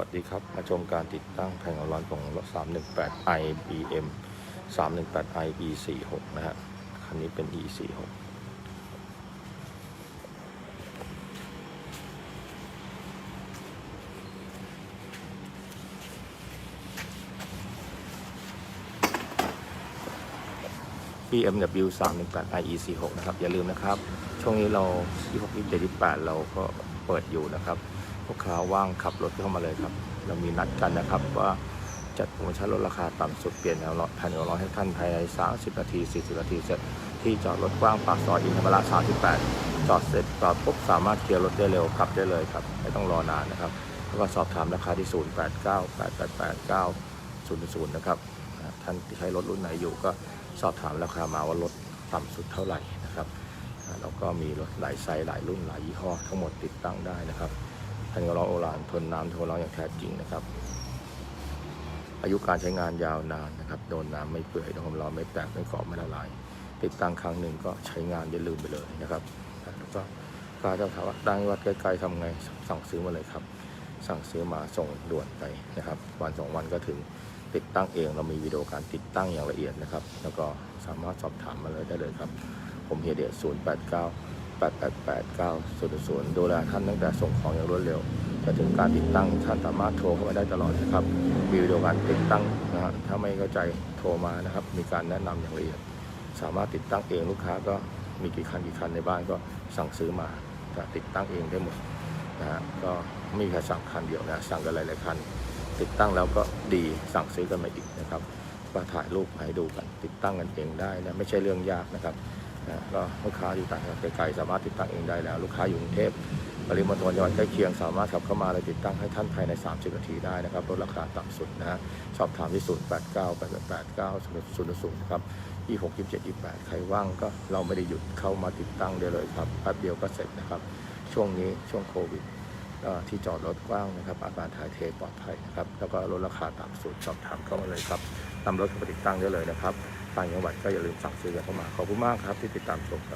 วัสดีครับ มาชมการติดตั้งแผงร้อนของรถ 318 IBM 318 IE46 นะฮะ คันนี้เป็น E46 BMW 318 IE46 นะครับ อย่าลืมนะครับ ช่วงนี้เรา 26 27 28 เราก็เปิดอยู่นะครับ ลูกค้าว่างขับรถเข้ามาเลยครับ เรามีนัดกันนะครับว่าจัดโปรโมชั่นลดราคาต่ำสุดเปลี่ยนแนวรถแผ่นแนวร้อยให้ท่านภายใน 30 นาที 40 นาทีเสร็จที่จอดรถกว้างปากซอยอินทรรมระ38 จอดเสร็จจอดปุ๊บสามารถเคลียร์รถได้เร็วขับได้เลยครับ ไม่ต้องรอนานนะครับ แล้วก็สอบถามราคาที่ 0 8 9 8 8 8 9 0 0 นะครับ ท่านที่ใช้รถรุ่นไหนอยู่ก็สอบถามราคามาว่ารถต่ำสุดเท่าไหร่นะครับแล้วก็มีรถหลายไซส์หลายรุ่นหลายยี่ห้อทั้งหมดติดตั้งได้นะครับ ท่านก็ร้องโอรานทนน้ำทนร้อนอย่างแท้จริงนะครับ อายุการใช้งานยาวนานนะครับ โดนน้ำไม่เปื่อยโดนความร้อนไม่แตกไม่กรอบไม่ละลาย ติดตั้งครั้งหนึ่งก็ใช้งานได้ลืมไปเลยนะครับ แล้วก็ถ้าเจ้าถามว่าตั้งวัดใกล้ๆทำไงสั่งซื้อมาเลยครับ สั่งซื้อมาส่งด่วนไปนะครับ วันสองวันก็ถึงติดตั้งเองเรามีวิดีโอการติดตั้งอย่างละเอียดนะครับ แล้วก็สามารถสอบถามมาเลยได้เลยครับ ผมเฮียเดีย0 8 9 8 8 8 9 0 0 ดูแลท่านตั้งแต่ส่งของอย่างรวดเร็วจนถึงการติดตั้งท่านสามารถโทรเข้ามาได้ตลอดนะครับมีวิดีโอการติดตั้งนะฮะถ้าไม่เข้าใจโทรมานะครับ มีการแนะนำอย่างละเอียด สามารถติดตั้งเองลูกค้าก็มีกี่คันกี่คันในบ้านก็สั่งซื้อมาจะติดตั้งเองได้หมดนะฮะก็ไม่มีใครสั่งคันเดียวนะสั่งกันหลายๆคัน ติดตั้งแล้วก็ดีสั่งซื้อกันมาอีกนะครับก็ถ่ายรูปมาให้ดูกัน ติดตั้งกันเองได้นะไม่ใช่เรื่องยากนะครับ นะก็ลูกค้าอยู่ต่างจังหวัดไกลๆสามารถติดตั้งเองได้แล้ว ลูกค้าอยู่กรุงเทพปริมณฑลจังหวัดใกล้เคียงสามารถขับเข้ามาเลยติดตั้งให้ท่านภายใน 30 นาทีได้นะครับลดราคาต่ำสุดนะฮะสอบถามที่0 8 9 8 8 9 0 0 0นย์ศูนย์ศูนย์ครับ26 27 28ใครว่างก็เราไม่ได้หยุดเข้ามาติดตั้งได้เลยครับแป๊บเดียวก็เสร็จนะครับ ช่วงนี้ช่วงโควิดที่จอดรถกว้างนะครับ อาการถ่ายเทปลอดภัยนะครับ แล้วก็ลดราคาต่ำสุดสอบถามเข้ามาเลยครับนำรถเข้ามาติดตั้งได้เลยนะครับ ต่างจังหวัดก็อย่าลืมสั่งซื้อกันเข้ามา ขอบคุณมากครับที่ติดตามชมครับ